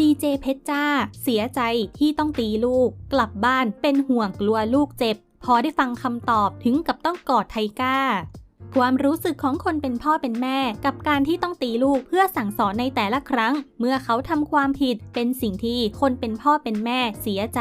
ดีเจเพชรจ้า เสียใจที่ต้องตีลูก กลับบ้านเป็นห่วงกลัวลูกเจ็บ พอได้ฟังคำตอบถึงกับต้องกอดไทก้าความรู้สึกของคนเป็นพ่อเป็นแม่ กับการที่ต้องตีลูกเพื่อสั่งสอนในแต่ละครั้ง เมื่อเขาทำความผิดเป็นสิ่งที่คนเป็นพ่อเป็นแม่เสียใจ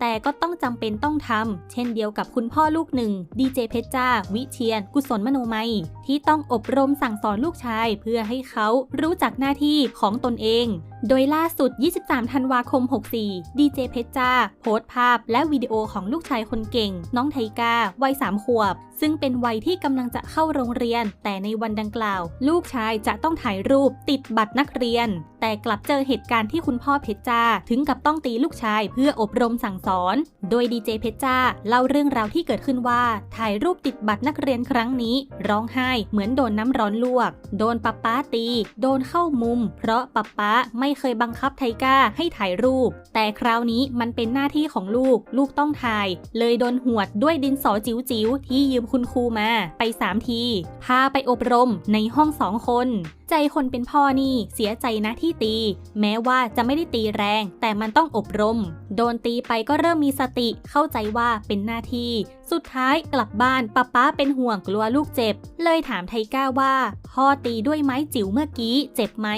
แต่ก็ต้องจำเป็นต้องทำเช่นเดียวกับคุณพ่อลูกหนึ่งดีเจเพชรจ้า วิเชียน กุศลมโนมัย ที่ต้องอบรมสั่งสอนลูกชาย เพื่อให้เขารู้จักหน้าที่ของตนเอง โดยล่าสุด 23 ธันวาคม 64 ดีเจเพชรจ้า โพสต์ภาพและวิดีโอของลูกชายคนเก่ง น้องไทกา วัย 3 ขวบ ซึ่งเป็นวัยที่กำลังจะเข้าโรงเรียน แต่ในวันดังกล่าว ลูกชายจะต้องถ่ายรูปติดบัตรนักเรียน แต่กลับเจอเหตุการณ์ที่คุณพ่อเพชรจ้า ถึงกับต้องตีลูกชายเพื่ออบรมสั่งสอน โดยดีเจเพชรจ้าเล่าเรื่องราวที่เกิดขึ้นว่า ถ่ายรูปติดบัตรนักเรียนครั้งนี้ ร้องไห้เหมือนโดนน้ำร้อนลวก โดนป๊าป๊าตี โดนเข้ามุม เพราะป๊าป๊าไม่เคยบังคับไทก้าให้ถ่ายรูป แต่คราวนี้มันเป็นหน้าที่ของลูก ลูกต้องถ่าย เลยโดนหวดด้วยดินสอจิ๋วๆที่ยืมคุณครูมา ไป 3 ที พาไปอบรมในห้องสองคนใจคนเป็นพ่อนี่เสียใจนะที่ตี แม้ว่าจะไม่ได้ตีแรง แต่มันต้องอบรม โดนตีไปก็เริ่มมีสติเข้าใจว่าเป็นหน้าที่ สุดท้ายกลับบ้านป้าป้าเป็นห่วงกลัวลูกเจ็บ เลยถามไทก้าว่า พ่อตีด้วยไม้จิ๋วเมื่อกี้ เจ็บไหม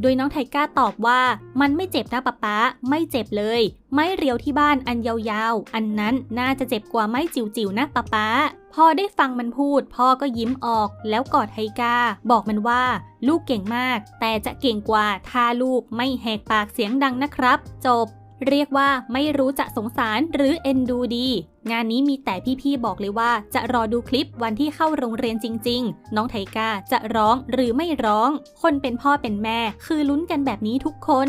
โดยน้องไทก้าตอบว่า มันไม่เจ็บนะป้าป้าไม่เจ็บเลย ไม้เรียวที่บ้านอันยาวๆ อันนั้นน่าจะเจ็บกว่าไม้จิ๋วๆนะป้าป้า พอได้ฟังมันพูด พ่อก็ยิ้มออกแล้วกอดไทกา บอกมันว่า ลูกเก่งมาก แต่จะเก่งกว่าถ้าลูกไม่แหกปากเสียงดังนะครับ จบ เรียกว่าไม่รู้จะสงสารหรือเอ็นดูดี งานนี้มีแต่พี่ๆบอกเลยว่า จะรอดูคลิปวันที่เข้าโรงเรียนจริง ๆ น้องไทก้าจะร้องหรือไม่ร้อง คนเป็นพ่อเป็นแม่ คือลุ้นกันแบบนี้ทุกคน